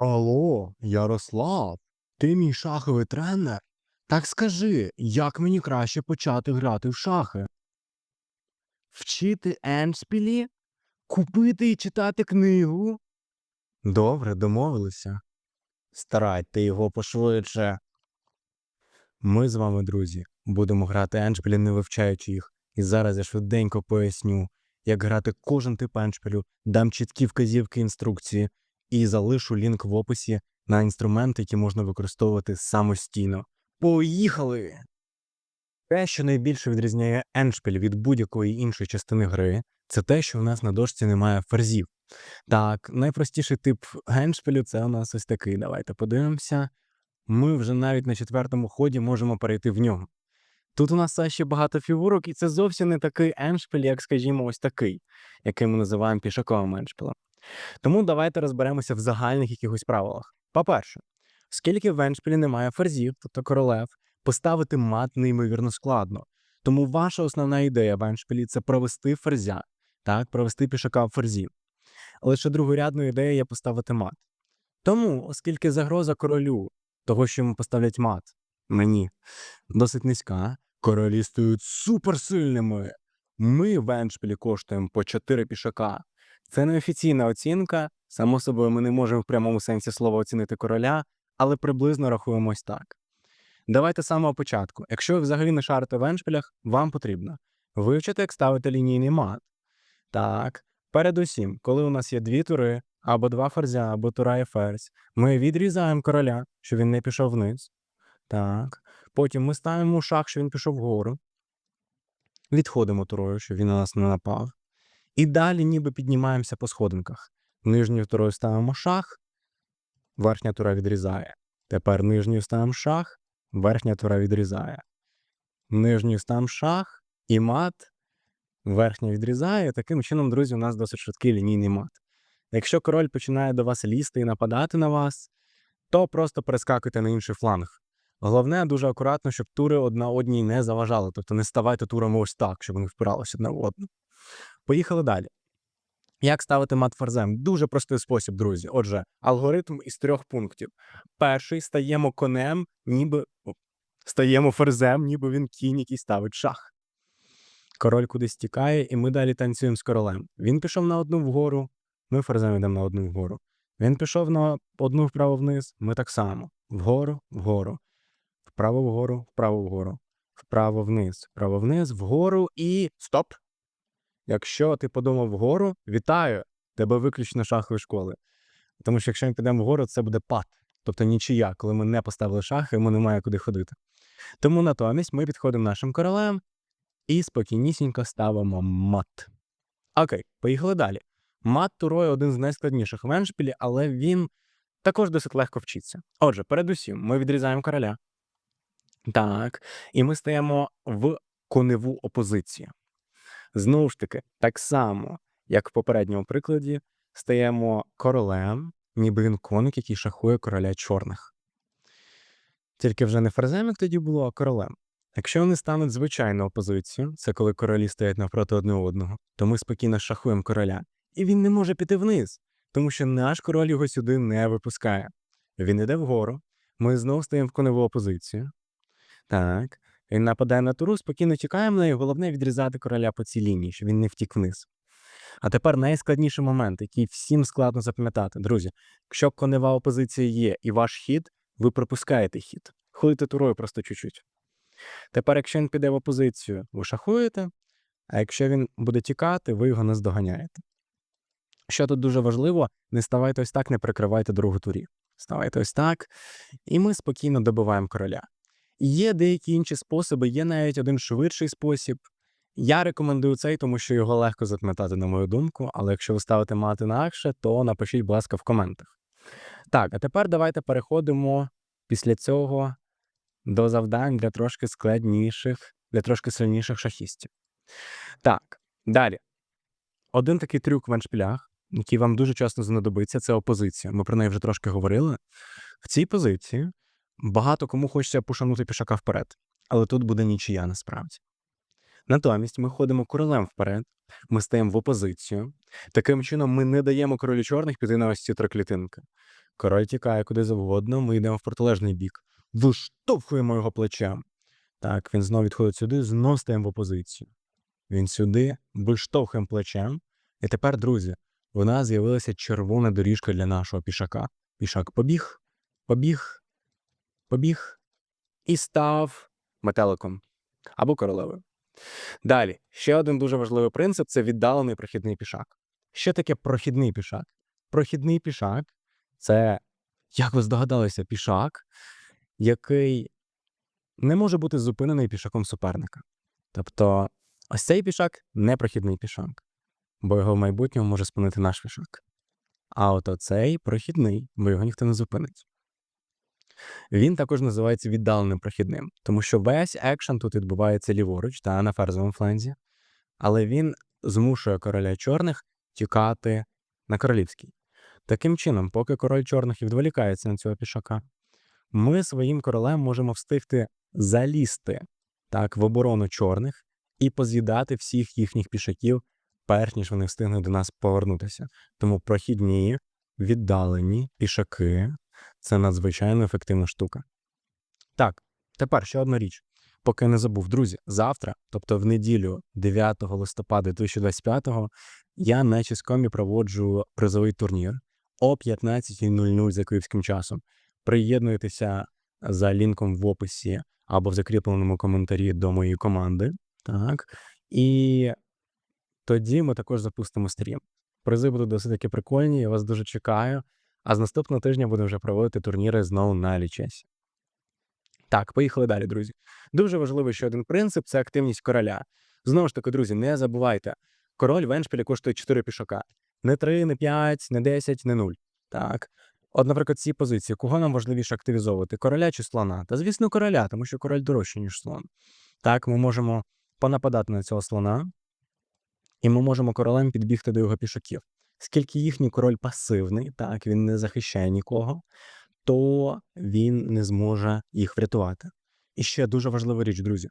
Алло, Ярослав, ти мій шаховий тренер? Так скажи, як мені краще почати грати в шахи? Вчити еншпілі? Купити і читати книгу? Добре, домовилися. Старайте його пошвидше. Ми з вами, друзі, будемо грати еншпілі, не вивчаючи їх. І зараз я швиденько поясню, як грати кожен тип еншпілю, дам чіткі вказівки інструкції і залишу лінк в описі на інструменти, які можна використовувати самостійно. Поїхали! Те, що найбільше відрізняє еншпіль від будь-якої іншої частини гри, це те, що у нас на дошці немає ферзів. Так, найпростіший тип еншпілю це у нас ось такий. Давайте подивимося. Ми вже навіть на четвертому ході можемо перейти в нього. Тут у нас ще багато фігурок, і це зовсім не такий еншпіль, як, скажімо, ось такий, який ми називаємо пішаковим еншпілем. Тому давайте розберемося в загальних якихось правилах. По-перше, оскільки в еншпілі немає ферзів, тобто королев, поставити мат неймовірно складно. Тому ваша основна ідея в еншпілі це провести ферзя, так, провести пішака в ферзі. Лише другорядною ідеєю є поставити мат. Тому, оскільки загроза королю того, що йому поставлять мат, мені досить низька, королі стають суперсильними. Ми в еншпілі коштуємо по 4 пішака. Це неофіційна оцінка. Само собою, ми не можемо в прямому сенсі слова оцінити короля, але приблизно рахуємо ось так. Давайте з самого початку. Якщо ви взагалі не шарите в еншпілях, вам потрібно вивчити, як ставити лінійний мат. Так, передусім, коли у нас є дві тури, або два ферзя, або тура і ферзь, ми відрізаємо короля, щоб він не пішов вниз. Так. Потім ми ставимо шах, щоб він пішов вгору. Відходимо турою, щоб він на нас не напав. І далі ніби піднімаємося по сходинках. Нижньою турою ставимо шах, верхня тура відрізає. Тепер нижньою ставимо шах, верхня тура відрізає. Нижньою ставимо шах і мат, верхня відрізає. Таким чином, друзі, у нас досить швидкий лінійний мат. Якщо король починає до вас лізти і нападати на вас, то просто перескакуйте на інший фланг. Головне, дуже акуратно, щоб тури одна одній не заважали, тобто не ставайте турами ось так, щоб вони впиралися одна в одну. Поїхали далі. Як ставити мат ферзем? Дуже простий спосіб, друзі. Отже, алгоритм із трьох пунктів. Перший стаємо конем, ніби стаємо ферзем, ніби він кінь, який ставить шах. Король кудись тікає, і ми далі танцюємо з королем. Він пішов на одну вгору, ми ферзем йдемо на одну вгору. Він пішов на одну вправо вниз, ми так само. Вгору, вгору, вправо вгору, вправо вгору, вправо вниз, вправо вниз, вгору і стоп. Якщо ти подумав вгору, вітаю! Тебе виключно шахові школи. Тому що якщо ми підемо вгору, це буде пад, тобто нічия, коли ми не поставили шахи, йому немає куди ходити. Тому натомість ми підходимо нашим королем і спокійнісінько ставимо мат. Окей, поїхали далі. Мат турою один з найскладніших в еншпілі, але він також досить легко вчиться. Отже, передусім, ми відрізаємо короля. Так, і ми стаємо в коневу опозицію. Знову ж таки, так само, як в попередньому прикладі, стаємо королем, ніби він коник, який шахує короля чорних. Тільки вже не ферзем, тоді було, а королем. Якщо вони стануть звичайну опозицію, це коли королі стоять навпроти одне одного, то ми спокійно шахуємо короля, і він не може піти вниз, тому що наш король його сюди не випускає. Він іде вгору, ми знову стаємо в коневу опозицію. Так, він нападає на туру, спокійно тікаємо на неї, головне відрізати короля по цій лінії, щоб він не втік вниз. А тепер найскладніший момент, який всім складно запам'ятати. Друзі, якщо конева опозиція є і ваш хід, ви пропускаєте хід. Ходите турою просто чуть-чуть. Тепер, якщо він піде в опозицію, ви шахуєте, а якщо він буде тікати, ви його наздоганяєте. Що тут дуже важливо, не ставайте ось так, не прикривайте другу турі. Ставайте ось так, і ми спокійно добиваємо короля. Є деякі інші способи, є навіть один швидший спосіб. Я рекомендую цей, тому що його легко запам'ятати, на мою думку, але якщо ви ставите мати інакше, то напишіть, будь ласка, в коментах. Так, а тепер давайте переходимо після цього до завдань для трошки складніших, для трошки сильніших шахістів. Так, далі. Один такий трюк в еншпілях, який вам дуже часто знадобиться, це опозиція. Ми про неї вже трошки говорили. В цій позиції багато кому хочеться пошанути пішака вперед, але тут буде нічия насправді. Натомість ми ходимо королем вперед, ми стаємо в опозицію. Таким чином, ми не даємо королю чорних піти на ось ці три клітинки. Король тікає куди завгодно, ми йдемо в протилежний бік. Виштовхуємо його плечем. Так, він знов відходить сюди, знов стаємо в опозицію. Він сюди, виштовхуємо плечем. І тепер, друзі, у нас з'явилася червона доріжка для нашого пішака. Пішак побіг, побіг, побіг і став метеликом або королевою. Далі, ще один дуже важливий принцип це віддалений прохідний пішак. Що таке прохідний пішак? Прохідний пішак це, як ви здогадалися, пішак, який не може бути зупинений пішаком суперника. Тобто, ось цей пішак не прохідний пішак, бо його в майбутньому може спинити наш пішак. А от оцей прохідний, бо його ніхто не зупинить. Він також називається віддаленим прохідним, тому що весь екшен тут відбувається ліворуч та на ферзовому фланзі, але він змушує короля чорних тікати на королівський. Таким чином, поки король чорних відволікається на цього пішака, ми своїм королем можемо встигти залізти так, в оборону чорних і поз'їдати всіх їхніх пішаків, перш ніж вони встигнуть до нас повернутися. Тому прохідні, віддалені пішаки це надзвичайно ефективна штука. Так, тепер ще одна річ. Поки не забув, друзі, завтра, тобто в неділю, 9 листопада 2025-го, я на Ческомі проводжу призовий турнір о 15.00 за київським часом. Приєднуйтеся за лінком в описі або в закріпленому коментарі до моєї команди. Так. І тоді ми також запустимо стрім. Призи будуть досить таки прикольні, я вас дуже чекаю. А з наступного тижня будемо вже проводити турніри знову на лічесі. Так, поїхали далі, друзі. Дуже важливий ще один принцип це активність короля. Знову ж таки, друзі, не забувайте, король в Еншпілі коштує 4 пішака. Не 3, не 5, не 10, не 0. Так. От, наприклад, ці позиції, кого нам важливіше активізовувати? Короля чи слона? Та, звісно, короля, тому що король дорожчий, ніж слон. Так, ми можемо понападати на цього слона, і ми можемо королем підбігти до його пішаків. Скільки їхній король пасивний, так, він не захищає нікого, то він не зможе їх врятувати. І ще дуже важлива річ, друзі.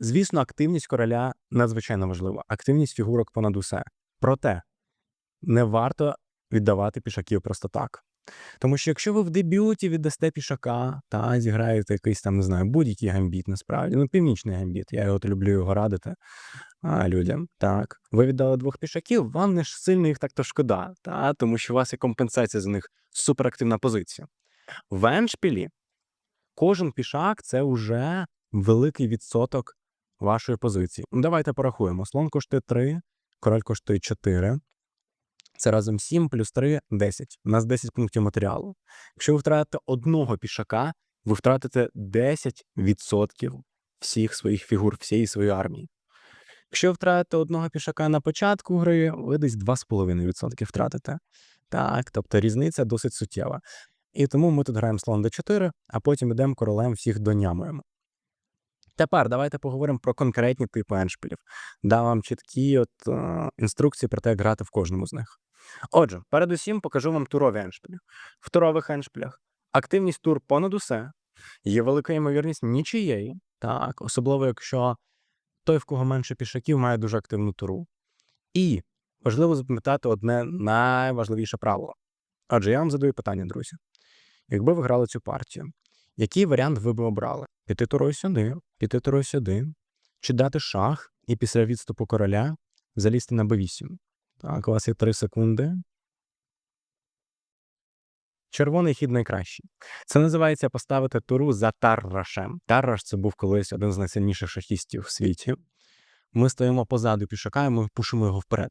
Звісно, активність короля надзвичайно важлива, активність фігурок понад усе. Проте не варто віддавати пішаків просто так. Тому що якщо ви в дебюті віддасте пішака та зіграєте якийсь там, не знаю, будь-який гамбіт, насправді, ну, північний гамбіт, я от люблю його радити а, людям. Так, ви віддали двох пішаків, вам не ж сильно їх так-то шкода, та, тому що у вас є компенсація за них суперактивна позиція. В Еншпілі кожен пішак це вже великий відсоток вашої позиції. Ну, Давайте порахуємо. Слон коштує 3, король коштує 4. Це разом 7 плюс 3 – 10. У нас 10 пунктів матеріалу. Якщо ви втратите одного пішака, ви втратите 10% всіх своїх фігур, всієї своєї армії. Якщо втратите одного пішака на початку гри, ви десь 2,5% втратите. Так, тобто різниця досить суттєва. І тому ми тут граємо слон d4, а потім йдемо королем всіх донямуємо. Тепер давайте поговоримо про конкретні типи еншпілів. Дам вам чіткі от, е, інструкції про те, як грати в кожному з них. Отже, передусім покажу вам турові еншпілі. В турових еншпілях активність тур понад усе, є велика ймовірність нічиєї, так, особливо якщо той, в кого менше пішаків, має дуже активну туру. І важливо запам'ятати одне найважливіше правило. Адже я вам задаю питання, друзі. Якби ви грали цю партію, який варіант ви б обрали? Піти турою сюди, піти турою сюди, чи дати шах і після відступу короля залізти на b8? Так, у вас є 3 секунди. Червоний хід найкращий. Це називається поставити туру за Таррашем. Тарраш це був колись один з найсильніших шахістів в світі. Ми стоїмо позаду пішака і ми пушимо його вперед.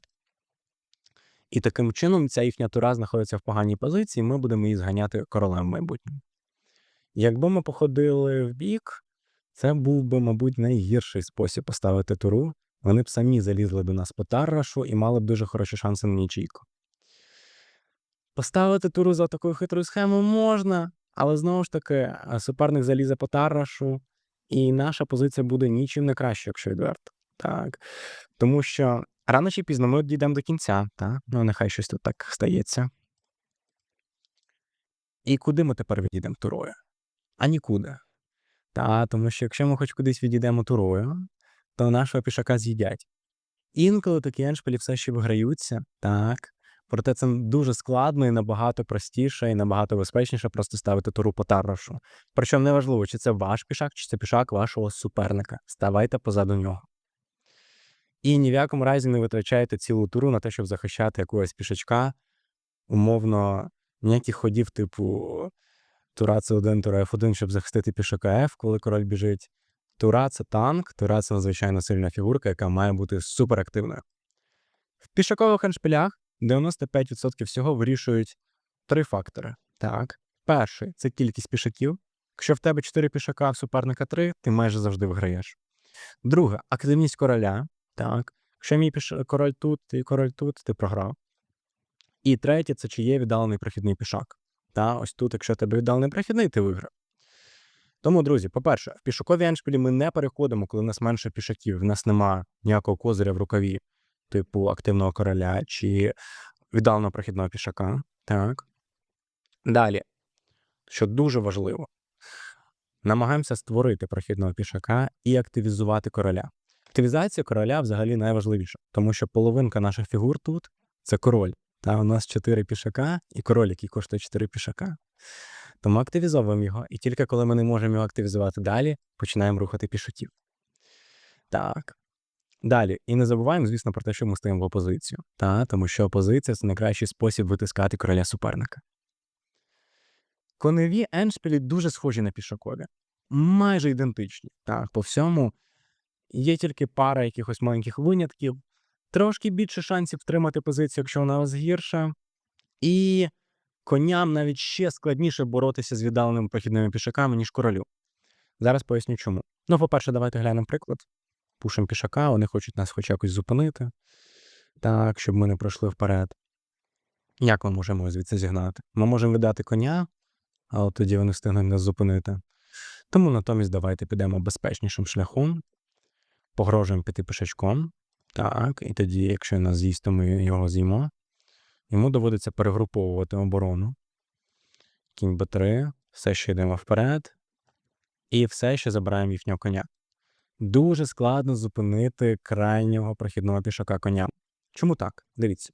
І таким чином ця їхня тура знаходиться в поганій позиції, і ми будемо її зганяти королем в майбутньому. Якби ми походили в бік, це був би, мабуть, найгірший спосіб поставити туру. Вони б самі залізли до нас по Таррашу і мали б дуже хороші шанси на нічийку. Поставити туру за такою хитрою схемою можна, але знову ж таки, е, суперник залізе по Таррашу, і наша позиція буде нічим не краще, якщо відверто. Так. Тому що рано чи пізно ми дійдемо до кінця, так? ну нехай щось тут так стається. І куди ми тепер відійдемо турою? А нікуди. Та, тому що якщо ми хоч кудись відійдемо турою, то нашого пішака з'їдять. Інколи такі еншпилі все ще виграються, так. Проте це дуже складно і набагато простіше і набагато безпечніше просто ставити туру по таррашу. Причому неважливо, чи це ваш пішак, чи це пішак вашого суперника. Ставайте позаду нього. І ні в якому разі не витрачайте цілу туру на те, щоб захищати якогось пішачка. Умовно, ніяких ходів, типу тура це 1, тура F1, щоб захистити пішака F, коли король біжить. Тура це танк, тура це надзвичайно сильна фігурка, яка має бути суперактивною. В пішакових еншпілях 95% всього вирішують три фактори. Так. Перший це кількість пішаків. Якщо в тебе 4 пішака, в суперника 3, ти майже завжди виграєш. Друге активність короля. Так. Якщо мій піш... король тут, і король тут, ти програв. І третє це чи є віддалений прохідний пішак. Та ось тут, якщо тебе віддалений прохідний, ти виграв. Тому, друзі, по-перше, в пішакові еншпілі ми не переходимо, коли в нас менше пішаків. В нас нема ніякого козиря в рукаві, типу активного короля чи віддаленого прохідного пішака. Так. Далі, що дуже важливо, намагаємося створити прохідного пішака і активізувати короля. Активізація короля взагалі найважливіша, тому що половинка наших фігур тут це король. Та у нас 4 пішака і король, який коштує 4 пішака. Тому активізовуємо його, і тільки коли ми не можемо його активізувати далі, починаємо рухати пішаків. Так. Далі. І не забуваємо, звісно, про те, що ми стоїмо в опозицію. Та? Тому що опозиція це найкращий спосіб витискати короля суперника. Коневі еншпілі дуже схожі на пішакові, майже ідентичні. Так, по всьому є тільки пара якихось маленьких винятків, трошки більше шансів втримати позицію, якщо вона у вас гірша. І коням навіть ще складніше боротися з віддаленими прохідними пішаками, ніж королю. Зараз поясню чому. Ну, по-перше, давайте глянемо приклад. Пушимо пішака, вони хочуть нас хоч якось зупинити, так, щоб ми не пройшли вперед. Як ми можемо звідси зігнати? Ми можемо віддати коня, але тоді вони встигнуть нас зупинити. Тому натомість давайте підемо безпечнішим шляхом, погрожуємо піти пішачком. Так, і тоді, якщо нас з'їсть, то ми його з'їмо. Йому доводиться перегруповувати оборону. Кінь Б3, все ще йдемо вперед. І все ще забираємо їхнього коня. Дуже складно зупинити крайнього прохідного пішака коня. Чому так? Дивіться.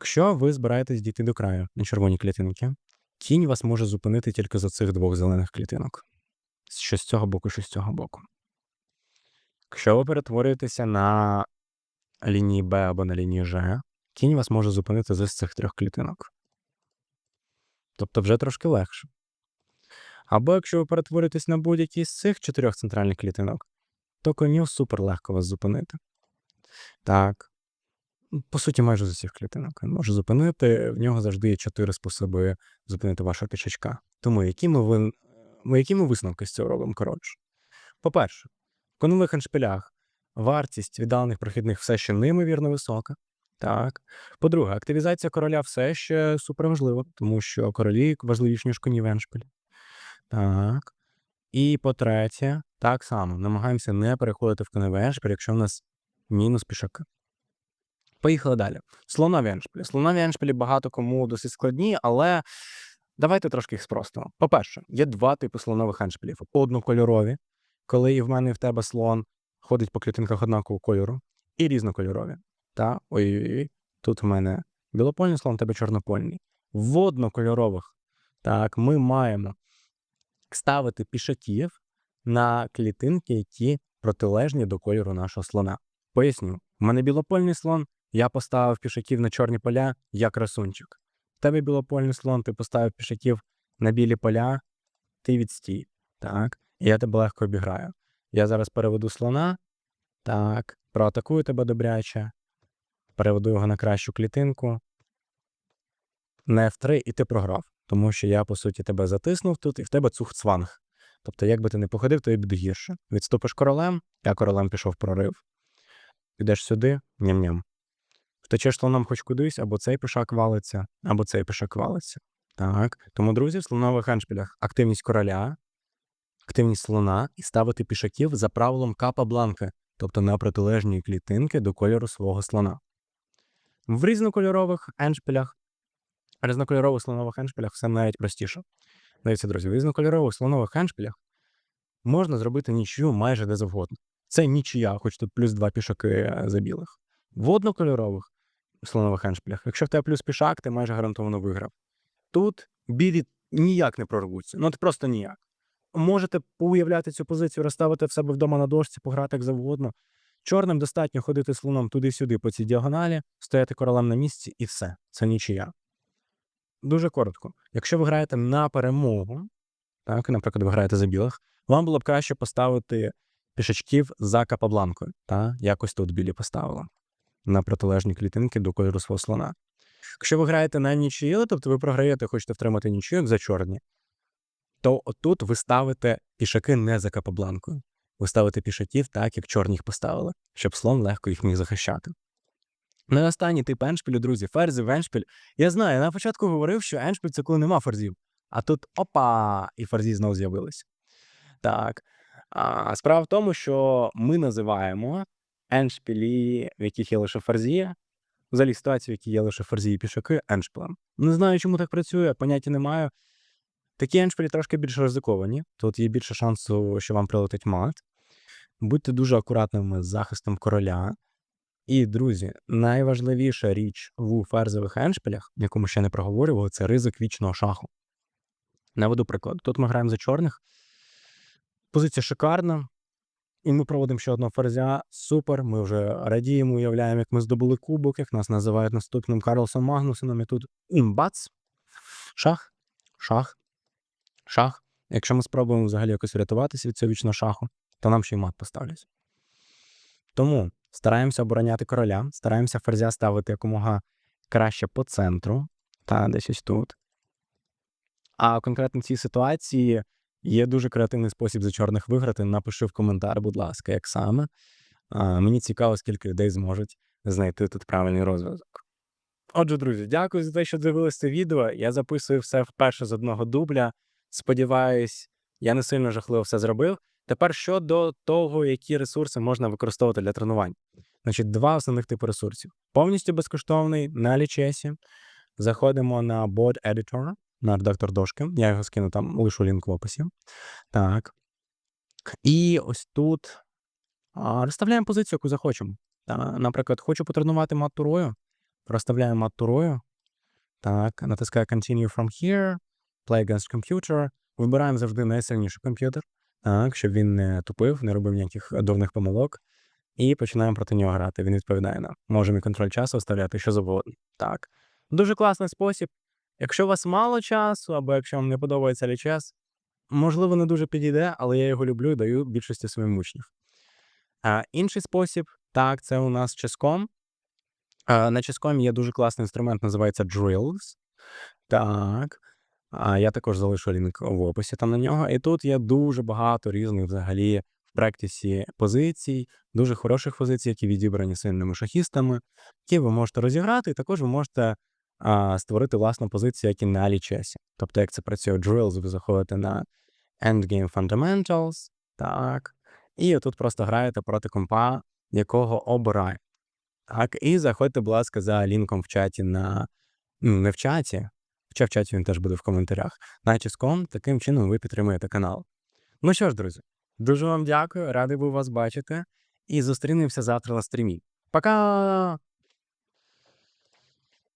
Якщо ви збираєтесь дійти до краю на червоні клітинки, кінь вас може зупинити тільки за цих двох зелених клітинок. Що з цього боку, що з цього боку. Якщо ви перетворюєтеся на лінії Б або на лінії Ж, кінь вас може зупинити з цих трьох клітинок. Тобто вже трошки легше. Або якщо ви перетворюєтесь на будь-який з цих чотирьох центральних клітинок, то коню супер легко вас зупинити. Так. По суті, майже з усіх клітинок. Він може зупинити, в нього завжди є чотири способи зупинити вашого пішачка. Тому які ми, висновки з цього робимо коротше? По-перше, в конових еншпилях вартість віддалених прохідних все ще неймовірно висока. Так. По-друге, активізація короля все ще суперважлива, тому що королі важливіші, ніж коні в. Так. І по-третє, так само намагаємося не переходити в коневий еншпіль, якщо в нас мінус пішаки. Поїхали далі. Слонові еншпілі. Слонові еншпілі багато кому досить складні, але давайте трошки їх спростимо. По-перше, є два типи слонових еншпілів: однокольорові, коли і в мене і в тебе слон ходить по клітинках однакового кольору, і різнокольорові. Та ой-ой-ой, тут в мене білопольний слон, тебе чорнопольний. Воднокольорових. Так, ми маємо ставити пішаків на клітинки, які протилежні до кольору нашого слона. Поясню, в мене білопольний слон, я поставив пішаків на чорні поля, я красунчик. В тебе білопольний слон, ти поставив пішаків на білі поля, ти відстій. Так, і я тебе легко обіграю. Я зараз переведу слона. Так, проатакую тебе добряче, переведу його на кращу клітинку. На F3 і ти програв. Тому що я, по суті, тебе затиснув тут, і в тебе цухцванг. Тобто, як би ти не походив, то і буде гірше. Відступиш королем, я королем пішов прорив. Підеш сюди, ням-ням. Втечеш слоном хоч кудись, або цей пішак валиться, або цей пішак валиться. Так. Тому, друзі, в слонових еншпілях активність короля, активність слона і ставити пішаків за правилом капа бланка, тобто на протилежні клітинки до кольору свого слона. В різнокольорових еншпілях різнокольорових слонових еншпілях все навіть простіше. Дивіться, друзі, в різнокольорових слонових еншпілях можна зробити нічию майже де завгодно. Це нічия, хоч тут плюс два пішаки за білих. В однокольорових слонових еншпілях. Якщо в тебе плюс пішак, ти майже гарантовано виграв. Тут білі ніяк не прорвуться. Ну, от просто ніяк. Можете уявляти цю позицію, розставити в себе вдома на дошці, пограти як завгодно. Чорним достатньо ходити слоном туди-сюди по цій діагоналі, стояти королем на місці і все. Це нічия. Дуже коротко. Якщо ви граєте на перемогу, так, наприклад, ви граєте за білих, вам було б краще поставити пішачків за капабланкою. Та? Якось тут білі поставили на протилежні клітинки до кольору свого слона. Якщо ви граєте на нічию, тобто ви програєте, хочете втримати нічию, за чорні, то отут ви ставите пішаки не за капабланкою. Ви ставите пішаків так, як чорні їх поставили, щоб слон легко їх міг захищати. Ну і останній тип еншпілю, друзі, ферзів, еншпіль. Я знаю, я на початку говорив, що еншпіль це коли нема ферзів. А тут опа! І ферзі знову з'явилися. Так. А, справа в тому, що ми називаємо еншпілі, в яких є лише ферзі, взагалі ситуацію, в якій є лише ферзі і пішаки, еншпілем. Не знаю, чому так працює, поняття не маю. Такі еншпілі трошки більш ризиковані. Тут є більше шансу, що вам прилетить мат. Будьте дуже акуратними з захистом короля. І, друзі, найважливіша річ у ферзових еншпілях, яку ми ще не проговорювали, це ризик вічного шаху. Наведу приклад. Тут ми граємо за чорних. Позиція шикарна. І ми проводимо ще одного ферзя. Супер. Ми вже радіємо, уявляємо, як ми здобули кубок, як нас називають наступним Карлсом Магнусеном. І тут імбац. Шах, шах, шах. Якщо ми спробуємо взагалі якось врятуватися від цього вічного шаху, то нам ще й мат поставлять. Тому стараємося обороняти короля, стараємося ферзя ставити якомога краще по центру, та десь ось тут. А конкретно в цій ситуації є дуже креативний спосіб за чорних виграти. Напиши в коментар, будь ласка, як саме. А, мені цікаво, скільки людей зможуть знайти тут правильний розв'язок. Отже, друзі, дякую за те, що дивились це відео. Я записую все вперше з одного дубля. Сподіваюсь, я не сильно жахливо все зробив. Тепер щодо того, які ресурси можна використовувати для тренувань. Значить, два основних типи ресурсів. Повністю безкоштовний на лічесі. Заходимо на Board Editor, на редактор дошки. Я його скину там, лишу лінк в описі. Так. І ось тут розставляємо позицію, яку захочемо. Наприклад, хочу потренувати мат турою. Розставляємо мат турою. Так, натискаю Continue from here, Play against computer. Вибираємо завжди найсильніший комп'ютер, так, щоб він не тупив, не робив ніяких дурних помилок. І починаємо проти нього грати. Він відповідає нам. Можемо і контроль часу вставляти що завгодно. Так. Дуже класний спосіб. Якщо у вас мало часу, або якщо вам не подобається лічас, можливо, не дуже підійде, але я його люблю і даю більшості своїм учнів. А, інший спосіб, так, це у нас ческом. А, на ческом є дуже класний інструмент, називається Drills. Так. А я також залишу лінк в описі там на нього. І тут є дуже багато різних взагалі в практисі позицій, дуже хороших позицій, які відібрані сильними шахістами, які ви можете розіграти, і також ви можете а, створити власну позицію, як і на лічесі. Тобто, як це працює в Drills, ви заходите на Endgame Fundamentals, так, і тут просто граєте проти компа, якого обирає. Так, і заходьте, будь ласка, за лінком в чаті на ну, не в чаті, хоча в чаті він теж буде в коментарях. На таким чином ви підтримуєте канал. Ну що ж, друзі, дуже вам дякую, радий був вас бачити. І зустрінемося завтра на стрімі. Пока!